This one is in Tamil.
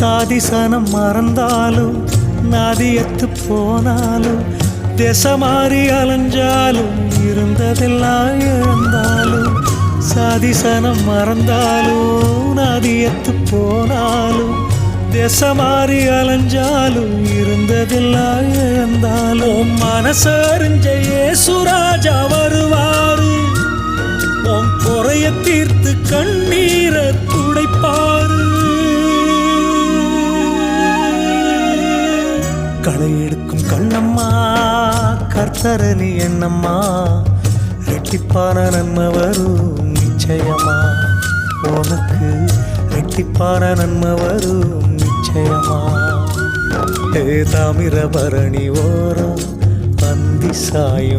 சாதிசனம் மறந்தாலும் நாதியத்து போனாலும் திசை மாறி அலைஞ்சாலும் இருந்ததெல்லாம் இழந்தாலும் சாதிசனம் மறந்தாலும் நாதியத்து போனாலும் திசை மாறி அலைஞ்சாலும் இருந்ததெல்லாம் இழந்தாலும். மனசறிஞ்ச ஏசுராஜா வருவாரு. உன் குறைய தீர்த்து கண்ணீரை களை எடுக்கும் கண்ணம்மா கர்த்தரணி எண்ணம்மா ரெட்டிப்பான நன்மை வரும் நிச்சயமா? உனக்கு ரெட்டிப்பான நன்மை வரும் நிச்சயமா? ஏ தாமிரபரணி ஓரம் அந்தி சாயும்